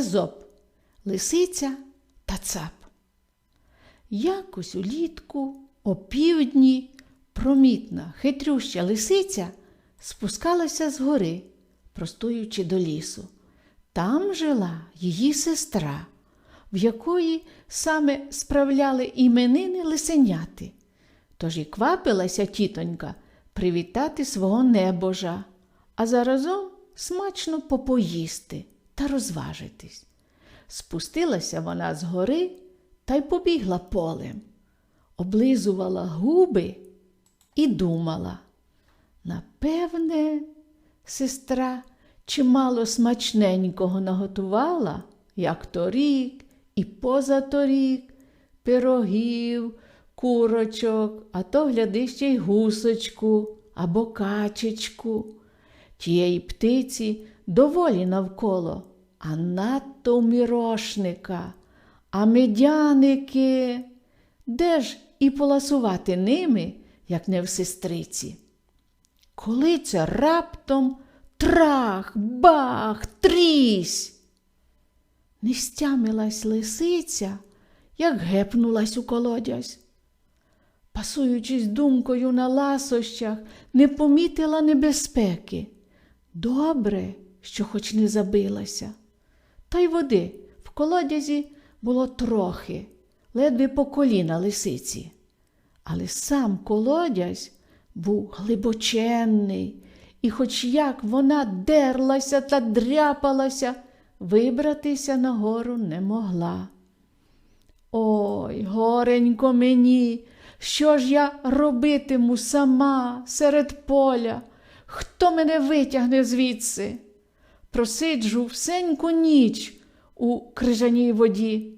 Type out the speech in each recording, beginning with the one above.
Езоп, лисиця та цап. Якось улітку, опівдні, промітна, хитрюща лисиця спускалася з гори, простуючи до лісу. Там жила її сестра, в якої саме справляли іменини лисеняти. Тож і квапилася тітонька привітати свого небожа, а заразом смачно попоїсти та розважитись. Спустилася вона з гори та й побігла полем, облизувала губи і думала. Напевне, сестра чимало смачненького наготувала, як торік і позаторік, пирогів, курочок, а то гляди ще й гусочку або качечку. Тієї птиці доволі навколо, а надто у мірошника, а медяники. Де ж і поласувати ними, як не в сестриці? Коли це раптом трах, бах, трісь. Не стямилась лисиця, як гепнулась у колодязь. Пасуючись думкою на ласощах, не помітила небезпеки. Добре, що хоч не забилася. Та й води в колодязі було трохи, ледве по коліна лисиці. Але сам колодязь був глибоченний, і хоч як вона дерлася та дряпалася, вибратися нагору не могла. Ой, горенько мені, що ж я робитиму сама серед поля? Хто мене витягне звідси? Просиджу всеньку ніч у крижаній воді.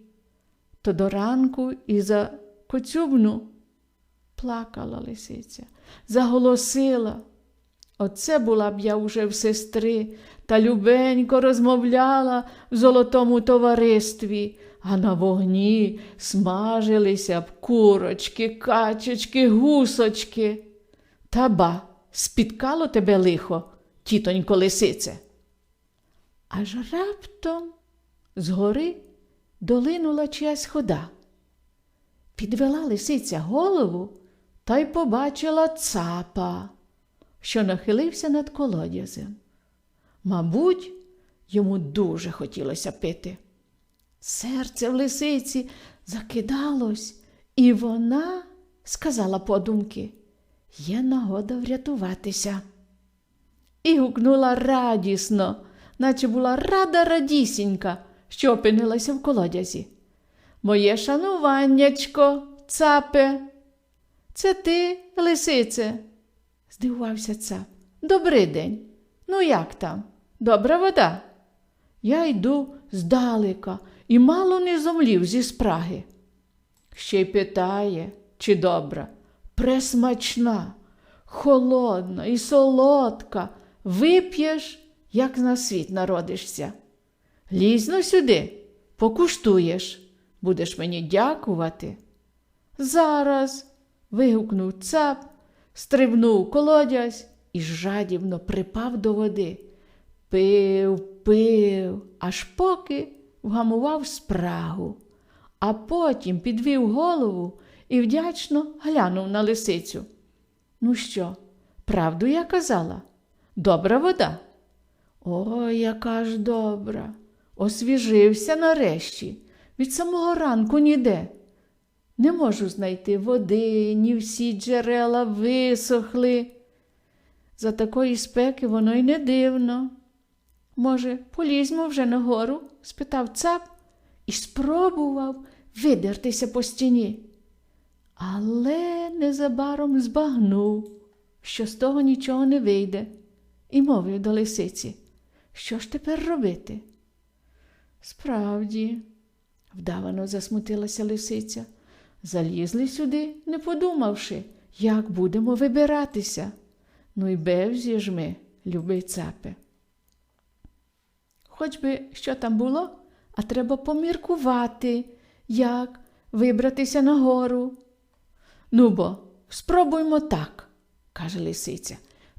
То до ранку і за коцюбну плакала лисиця, заголосила. Оце була б я уже в сестри та любенько розмовляла в золотому товаристві, а на вогні смажилися б курочки, качечки, гусочки. Та ба, спіткало тебе лихо, тітонько лисице. Аж раптом згори долинула чиясь хода. Підвела лисиця голову та й побачила цапа, що нахилився над колодязем. Мабуть, йому дуже хотілося пити. Серце в лисиці закидалось, і вона сказала подумки, є нагода врятуватися. І гукнула радісно, наче була рада радісінька, що опинилася в колодязі. Моє шануваннячко, цапе. Це ти, лисице? здивувався цап. Добрий день. Ну, як там? Добра вода? Я йду здалека і мало не зомлів зі спраги. Ще й питає, чи добра, пресмачна, холодна і солодка, вип'єш, як на світ народишся. Лізно сюди, покуштуєш, будеш мені дякувати. Зараз. вигукнув цап, стрибнув колодязь і жадібно припав до води. Пив, пив, аж поки вгамував спрагу, а потім підвів голову і вдячно глянув на лисицю. Ну що, правду я казала? Добра вода? Ой, яка ж добра. Освіжився нарешті. Від самого ранку ніде. Не можу знайти води, ні всі джерела висохли. За такої спеки воно й не дивно. Може, полізьмо вже нагору? спитав цап і спробував видертися по стіні. Але незабаром збагнув, що з того нічого не вийде, і мовив до лисиці, що ж тепер робити? Справді, вдавано засмутилася лисиця, залізли сюди, не подумавши, як будемо вибиратися. Ну й бевзі ж ми, любий цапе. Хоч би що там було, а треба поміркувати, як вибратися нагору. Ну бо, спробуймо так, каже лисиця.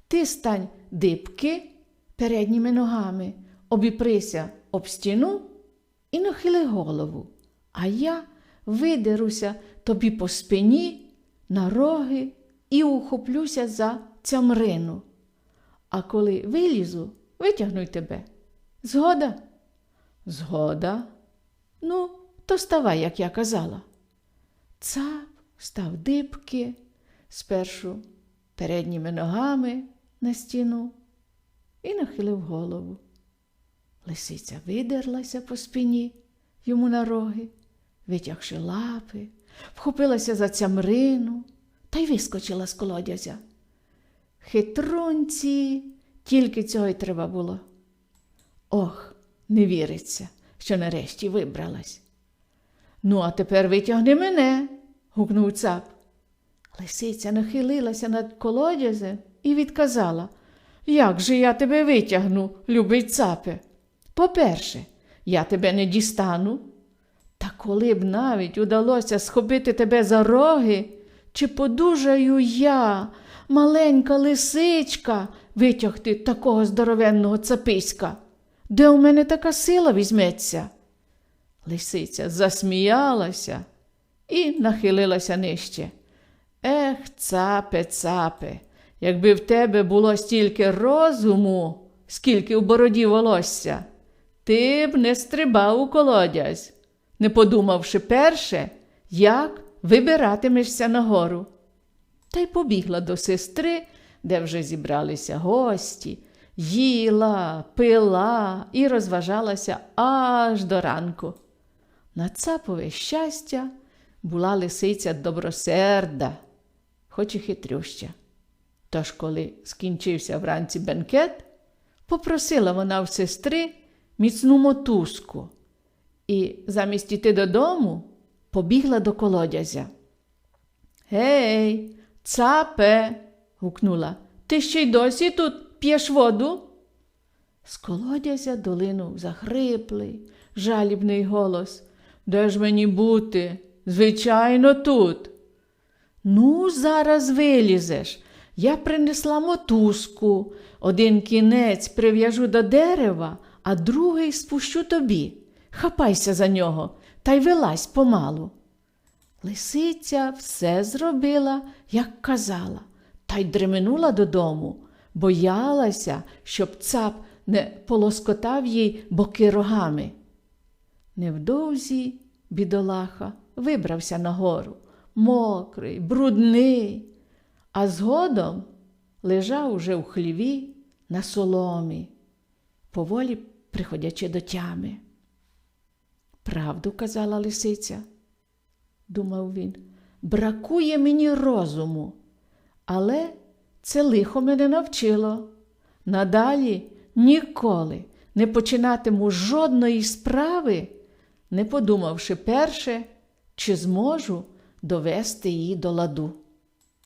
Ти стань дибки передніми ногами, обіприся об стіну і нахили голову, а я видеруся тобі по спині, на роги і ухоплюся за цямрину. А коли вилізу, витягну тебе. Згода? Згода. Ну, то ставай, як я казала. Цап став дибки, спершу передніми ногами на стіну і нахилив голову. Лисиця видерлася по спині йому на роги, витягши лапи, вхопилася за цямрину та й вискочила з колодязя. Хитрунці, тільки цього й треба було. Ох, не віриться, що нарешті вибралась. Ну, а тепер витягни мене, гукнув цап. Лисиця нахилилася над колодязем і відказала, як же я тебе витягну, любий цапе? По-перше, я тебе не дістану. Та коли б навіть удалося схопити тебе за роги, чи подужаю я, маленька лисичка, витягти такого здоровенного цаписька? Де у мене така сила візьметься? Лисиця засміялася і нахилилася нижче. Ех, цапе, цапе, якби в тебе було стільки розуму, скільки в бороді волосся, ти б не стрибав у колодязь, не подумавши перше, як вибиратимешся нагору. Та й побігла до сестри, де вже зібралися гості, їла, пила і розважалася аж до ранку. На цапове щастя була лисиця добросерда, хоч і хитрюща. Тож, коли скінчився вранці бенкет, попросила вона в сестри міцну мотузку і замість іти додому побігла до колодязя. Гей, цапе, гукнула, ти ще й досі тут п'єш воду? З колодязя долинув захриплий, жалібний голос. Де ж мені бути? Звичайно, тут. Ну, зараз вилізеш. Я принесла мотузку. Один кінець прив'яжу до дерева, а другий спущу тобі. Хапайся за нього та й вилазь помалу. Лисиця все зробила, як казала, та й дременула додому, боялася, щоб цап не полоскотав їй боки рогами. Невдовзі бідолаха вибрався нагору, мокрий, брудний, а згодом лежав уже в хліві на соломі, поволі приходячи до тями. Правду казала лисиця, думав він, бракує мені розуму, але це лихо мене навчило. Надалі ніколи не починатиму жодної справи, не подумавши перше, чи зможу довести її до ладу.